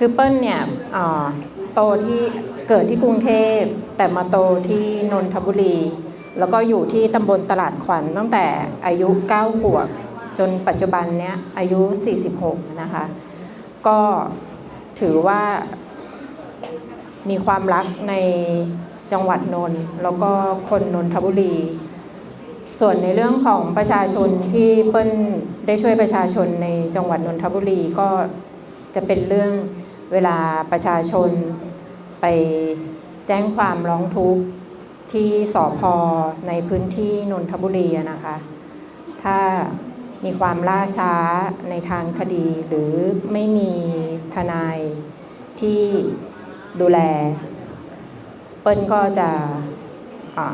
คือเปิ้ลเนี่ยโตที่เกิดที่กรุงเทพ แต่มาโตที่นนทบุรี แล้วก็อยู่ที่ตำบลตลาดขวัญตั้งแต่อายุ 9 ขวบ จนปัจจุบันเนี้ยอายุ 46 นะคะ ก็ถือว่ามีความรักในจังหวัดนนท์แล้วก็คนนนทบุรี ส่วนในเรื่องของประชาชนที่เปิ้ลได้ช่วยประชาชนในจังหวัดนนทบุรีก็จะเป็นเรื่อง เวลาประชาชนไปแจ้งความร้องทุกข์ที่สอพอในพื้นที่นนทบุรีนะคะ ถ้ามีความล่าช้าในทางคดีหรือไม่มีทนายที่ดูแล เปิ้ลก็จะอ่า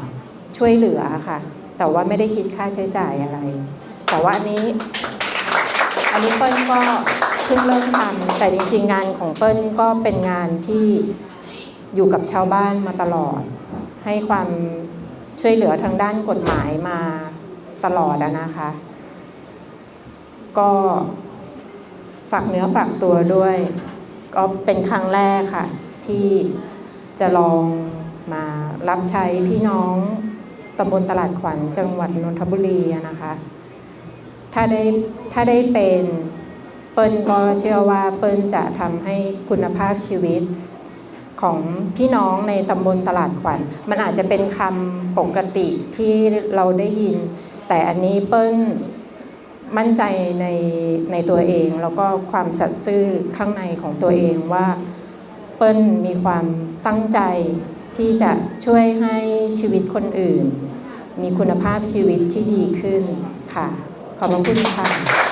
ช่วยเหลือค่ะ แต่ว่าไม่ได้คิดค่าใช้จ่ายอะไร แต่ว่าอันนี้ อันนี้เปิ้ลก็ เพิ่งเริ่มทำแต่จริงๆ งานของเปิ้ลก็เป็นงานที่อยู่กับชาวบ้านมาตลอด ให้ความช่วยเหลือทางด้านกฎหมายมาตลอดนะคะ ก็ฝากเนื้อฝากตัวด้วย ก็เป็นครั้งแรกค่ะ ที่จะลองมารับใช้พี่น้องตำบลตลาดขวัญจังหวัดนนทบุรีนะคะ ถ้าได้ถ้าได้เป็น เปิ้ลก็เชื่อว่าเปิ้ลจะทำให้คุณภาพชีวิตของพี่น้องในตำบลตลาดขวัญ มันอาจจะเป็นคำปกติที่เราได้ยิน แต่อันนี้เปิ้ลมั่นใจในในตัวเอง แล้วก็ความสัตย์ซื่อข้างในของตัวเองว่า เปิ้ลมีความตั้งใจที่จะช่วยให้ชีวิตคนอื่น มีคุณภาพชีวิตที่ดีขึ้นค่ะ ขอบพระคุณค่ะ